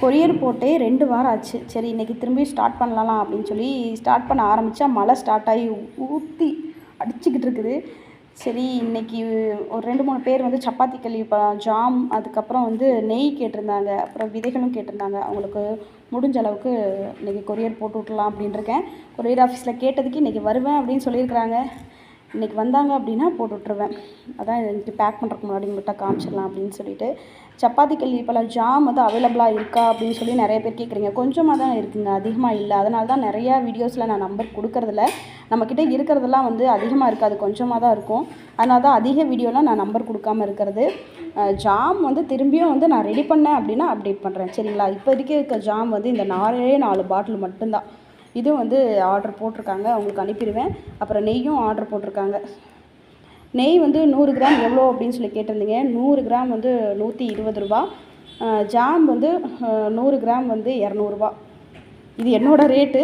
Courier போட்டே ரெண்டு வாரம் ஆச்சு. சரி இன்றைக்கி திரும்பி ஸ்டார்ட் பண்ணலாம் அப்படின்னு சொல்லி ஸ்டார்ட் பண்ண ஆரம்பித்தா மழை ஸ்டார்ட் ஆகி ஊற்றி அடிச்சுக்கிட்டு இருக்குது. சரி இன்னைக்கு ஒரு ரெண்டு மூணு பேர் வந்து சப்பாத்தி களி ஜாம் அதுக்கப்புறம் வந்து நெய் கேட்டிருந்தாங்க. அப்புறம் விதைகளும் கேட்டிருந்தாங்க. அவங்களுக்கு முடிஞ்ச அளவுக்கு இன்றைக்கி கொரியர் போட்டு விட்றலாம் அப்படின்ருக்கேன் கொரியர் ஆஃபீஸில் கேட்டதுக்கு இன்றைக்கி வருவேன் அப்படின்னு சொல்லியிருக்கிறாங்க. இன்றைக்கி வந்தாங்க அப்படின்னா போட்டு விட்ருவேன் அதான் இன்றைக்கி பேக் பண்ணுறதுக்கு முன்னாடி உங்கள்கிட்ட காமிச்சிடலாம் அப்படின்னு சொல்லிட்டு. சப்பாத்தி களி பல ஜாம் வந்து அவைலபிளாக இருக்கா அப்படின்னு சொல்லி நிறைய பேர் கேட்குறீங்க. கொஞ்சமாக தான் இருக்குங்க அதிகமாக இல்லை. அதனால தான் நிறையா வீடியோஸில் நான் நம்பர் கொடுக்கறதில்ல. நம்மக்கிட்ட இருக்கிறதெல்லாம் வந்து அதிகமாக இருக்காது கொஞ்சமாக தான் இருக்கும். அதனால தான் அதிக வீடியோலாம் நான் நம்பர் கொடுக்காம இருக்கிறது. ஜாம் வந்து திரும்பியும் வந்து நான் ரெடி பண்ணேன் அப்படின்னா அப்டேட் பண்ணுறேன் சரிங்களா? இப்போதைக்கு இருக்க ஜாம் வந்து இந்த நாலே நாலு பாட்டில் மட்டும்தான். இதுவும் வந்து ஆர்டர் போட்டிருக்காங்க. அவங்களுக்கு அனுப்பிடுவேன். அப்புறம் நெய்யும் ஆர்டர் போட்டிருக்காங்க. நெய் வந்து நூறு கிராம் எவ்வளோ அப்படின்னு சொல்லி கேட்டிருந்தீங்க. நூறு கிராம் வந்து நூற்றி இருபது ரூபா. ஜாம் வந்து நூறு கிராம் வந்து இரநூறுபா இது என்னோடய ரேட்டு.